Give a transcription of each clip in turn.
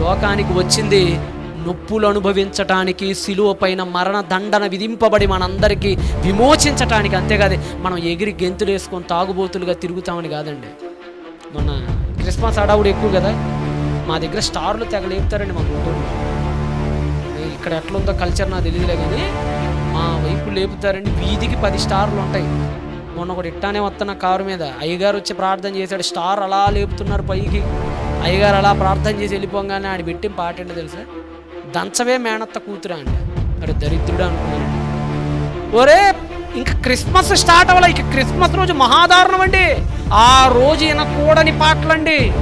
లోకానికి వచ్చింది నొప్పులు అనుభవించటానికి సిలువ పైన మరణ దండన విధింపబడి మనందరికీ విమోచించటానికి అంతేకాదు మనం ఎగిరి గెంతులు వేసుకొని తాగుబోతులుగా తిరుగుతామని కాదండి. మొన్న క్రిస్మస్ అడావుడు ఎక్కువ కదా మా దగ్గర స్టార్లు తెగ లేపుతారండి మా గుంటూరులో ఇక్కడ ఎట్లా ఉందో కల్చర్ నాకు తెలియదులే కానీ మా వైపు లేపుతారండి వీధికి పది స్టార్లు ఉంటాయి. మొన్న ఒకటి ఇట్టానే వస్తున్న కారు మీద. అయ్యగారు వచ్చి ప్రార్థన చేశాడు. స్టార్ అలా లేపుతున్నారు పైకి. అయ్యగారు అలా ప్రార్థన చేసి వెళ్ళిపోగానే ఆడి పెట్టి పాట ఏంటో తెలుసా? దంచవే మేనత్త కూతురా అండి అరే దరిద్రుడు అనుకున్నాను ఒరే ఇంకా క్రిస్మస్ స్టార్ట్ అవ్వాలి. ఇక క్రిస్మస్ రోజు మహాదారుణం అండి. ఆ రోజు ఈయన కూడని పాటలండి.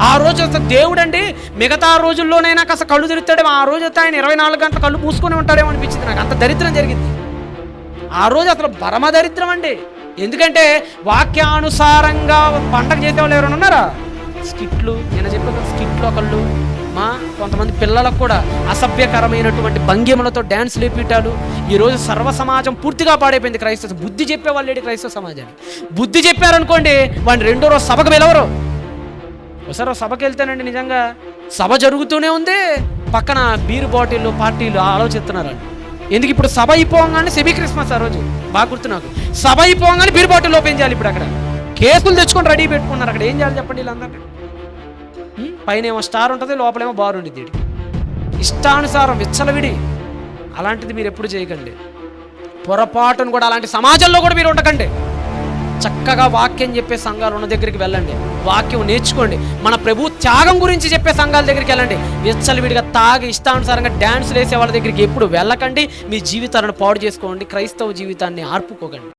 ఆ రోజు అసలు దేవుడు అండి మిగతా రోజుల్లోనైనా కాస్త కళ్ళు తిరుగుతాడేమో ఆ రోజు అయితే ఆయన ఇరవై నాలుగు గంటల కళ్ళు మూసుకొని ఉంటాడేమో అనిపించింది నాకు. అంత దరిద్రం జరిగింది. ఆ రోజు అసలు పరమదరిద్రం అండి. ఎందుకంటే వాక్యానుసారంగా పండగ చేసేవాళ్ళు ఎవరైనా ఉన్నారా? స్కిట్లు నేను చెప్పాను స్కిట్లు ఒకళ్ళు మా కొంతమంది పిల్లలకు కూడా అసభ్యకరమైనటువంటి భంగిమలతో డ్యాన్స్ లేపిటాలు ఈరోజు సర్వ సమాజం పూర్తిగా పాడైపోయింది క్రైస్తవ బుద్ధి చెప్పేవాళ్ళు లేడి క్రైస్తవ సమాజాన్ని బుద్ధి చెప్పారనుకోండి వాడిని రెండో రోజు సభకు వెళ్ళవరు ఒకసారి సభకు సభకి నిజంగా సభ జరుగుతూనే ఉంది. పక్కన బీరు బాటిల్ పార్టీలు ఆలోచిస్తున్నారండి. ఎందుకు ఇప్పుడు సభ అయిపోగానే సెమీ క్రిస్మస్ ఆ రోజు? బాగా గుర్తు నాకు. సభ అయిపోగానే బీరు బాటిల్ ఓపెన్ చేయాలి ఇప్పుడు అక్కడ. కేసులు తెచ్చుకొని రెడీ పెట్టుకున్నారు అక్కడ. ఏం చేయాలి చెప్పండి వీళ్ళందరినీ ఉం? పైన ఏమో స్టార్ ఉంటుంది లోపలేమో బార్ ఈడికి. ఇష్టానుసారం విచ్చలవిడి. అలాంటిది మీరు ఎప్పుడు చేయకండి. పొరపాటును కూడా అలాంటి సమాజంలో కూడా మీరు ఉండకండి. చక్కగా వాక్యం చెప్పే సంఘాలు ఉన్న దగ్గరికి వెళ్ళండి. వాక్యం నేర్చుకోండి. మన ప్రభు త్యాగం గురించి చెప్పే సంఘాల దగ్గరికి వెళ్ళండి. విచ్చలవిడిగా తాగి ఇష్టానుసారంగా డ్యాన్స్ వేసే వాళ్ళ దగ్గరికి ఎప్పుడు వెళ్ళకండి. మీ జీవితాలను పాడు చేసుకోండి. క్రైస్తవ జీవితాన్ని ఆర్పుకోకండి.